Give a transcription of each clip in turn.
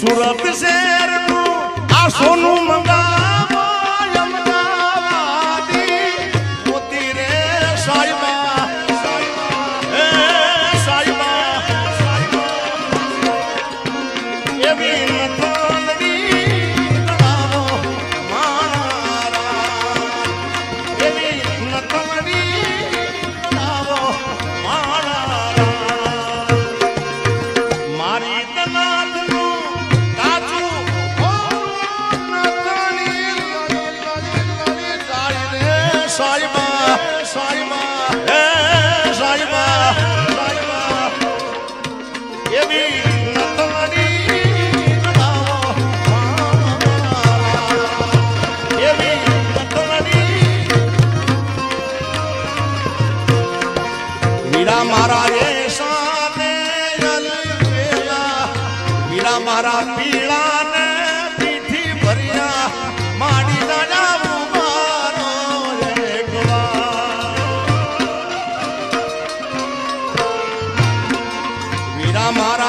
સુરત શહેરનું આ સોનું મંગાવો સાઈબા સાઈબા હે સાઈબા સાઈબા એવી મારા. વીરા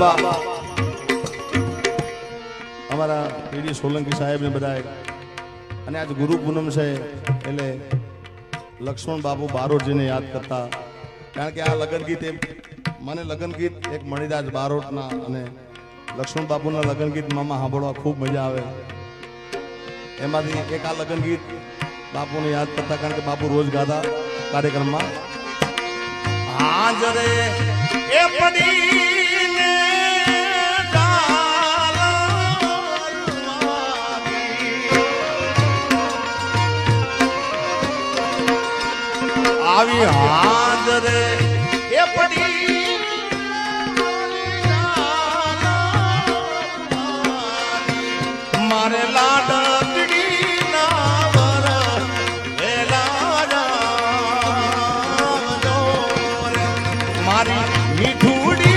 બાબા. અમારા પીડી સોલંકી સાહેબ ને અને આજ ગુરુ પૂનમ છે, એટલે લક્ષ્મણ બાબુ બારોટજીને યાદ કરતા. કારણ કે આ લગ્ન ગીત એ મને લગ્ન ગીત એક મણિદાસ બારોટના અને લક્ષ્મણ બાબુના લગ્ન મામા સાંભળવા ખૂબ મજા આવે. એમાંથી એક આ લગ્ન ગીત બાપુને યાદ કરતા, કારણ કે બાપુ રોજ ગાતા કાર્યક્રમમાં. હાજરે એ પડીને આવી હાજરે એ પડી મારે લાડકડી ના વર. મારી મીઠુડી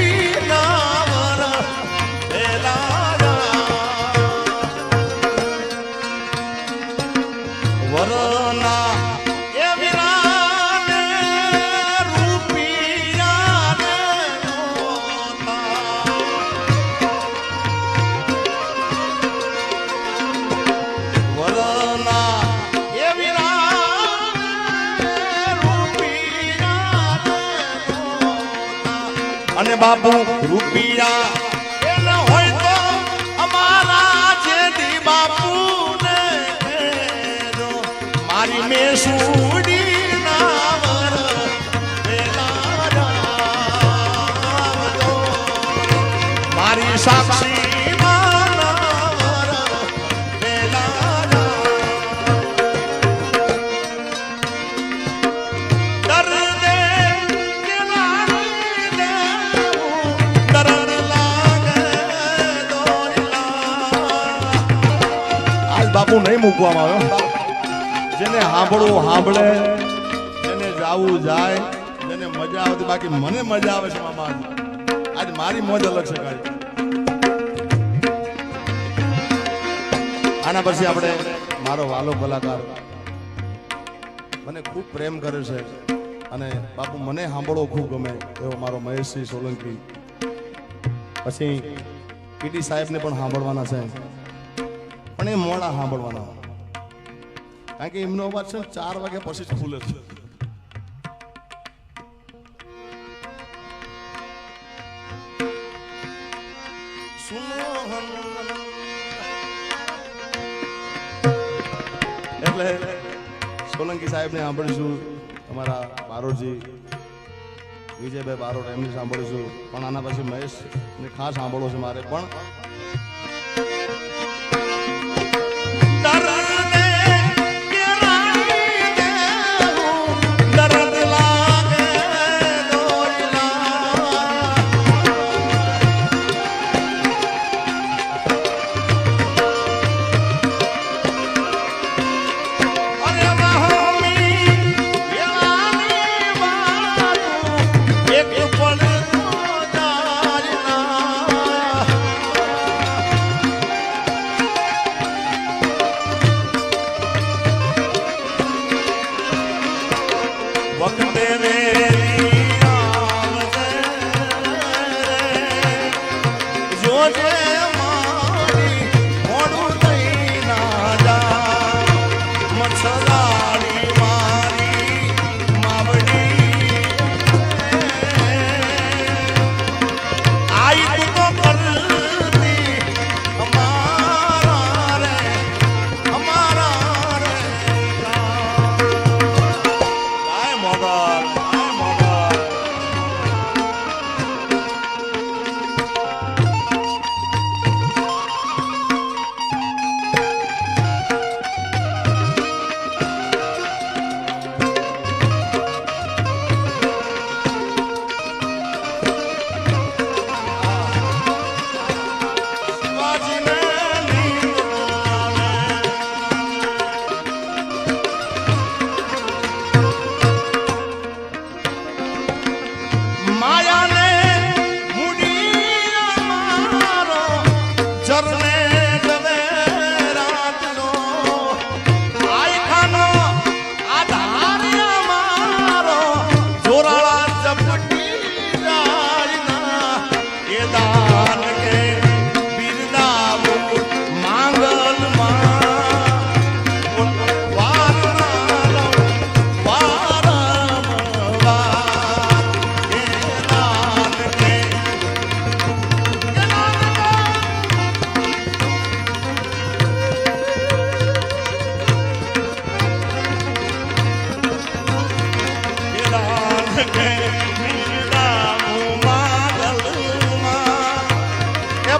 બાપુ રૂપિયા મૂકવામાં આવ્યો. જેને સાંભળવું સાંભળે, જેને જાવું જાય, જેને મજા આવતી, બાકી મને મજા આવે છે, મામા આજ. મારી મોજ અલગ છે કાંઈ આના પછી આપણે મારો વાલો કલાકાર. મને ખૂબ પ્રેમ કરે છે અને બાપુ મને સાંભળવો ખૂબ ગમે એવો મારો મહેશસિંહ સોલંકી. પછી પીટી સાહેબને પણ સાંભળવાના છે. પણ એ મોડા સાંભળવાના. કારણ કે એમનો અવાજ છે ને ચાર વાગ્યા પછી જ ખુલે છે. એટલે સોલંકી સાહેબને સાંભળીશું તમારા બારોજી વિજયભાઈ બારોટ એમને સાંભળીશું. પણ આના પછી મહેશ ને ખાસ સાંભળવો છે મારે. પણ વખતે વેલી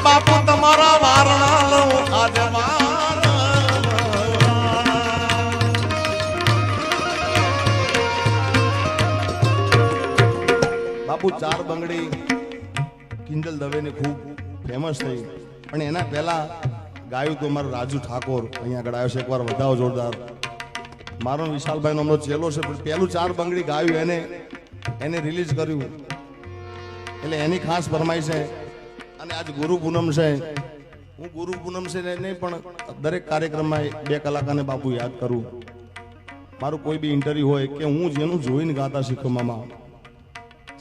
બાપુ તમારા વારણા લઉં આજે બાપુ ચાર બંગડી, કિંજલ દવેની ખૂબ ફેમસ થઈ. પણ એના પહેલા ગાયું તો મારો રાજુ ઠાકોર. અહીંયા આગળ આવ્યો છે, એકવાર વધાવો જોરદાર. મારો વિશાલભાઈનો હમણાં ચેલો છે, પણ પહેલું ચાર બંગડી ગાયું એને એને રિલીઝ કર્યું. એટલે એની ખાસ ફરમાઈ છે. અને આજ ગુરુ પૂનમ છે, હું ગુરુ પૂનમ છે ને નહીં, પણ દરેક કાર્યક્રમમાં બે કલાકારને બાપુ યાદ કરું. મારું કોઈ બી ઇન્ટરવ્યુ હોય કે હું જેનું જોઈને ગાતા શીખ્યો મામા,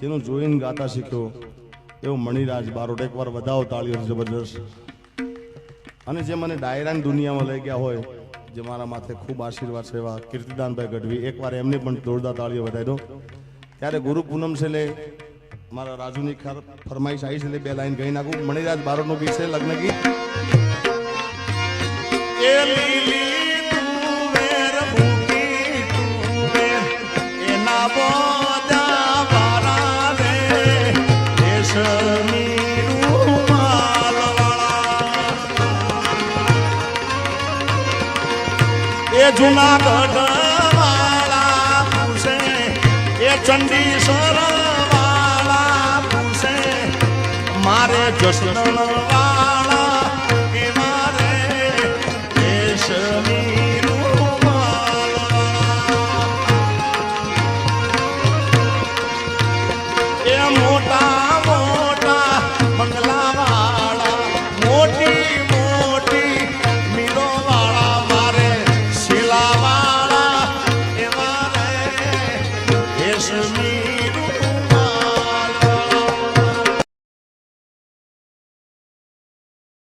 જેનું જોઈને ગાતા શીખ્યો, એવો મણિરાજ બારોટ એકવાર વધાવો તાળીઓ જબરજસ્ત. અને જે મને ડાયરાની દુનિયામાં લઈ ગયા હોય, જે મારા માથે ખૂબ આશીર્વાદ છે એવા કીર્તિદાનભાઈ ગઢવી, એકવાર એમને પણ જોરદાર તાળીઓ વધારી દો ત્યારે ગુરુ પૂનમ છે લે મારા રાજુની ખર- ફરમાઈશ આવી છે એટલે બે લાઈન ગઈ નાખું. મણિરાજ બારોટનું ગીત છે, લગ્ન ગીત. જુનાગઢ વાળા પૂછે, એ ચંડીસર વાળા પૂછે મારે જસદણ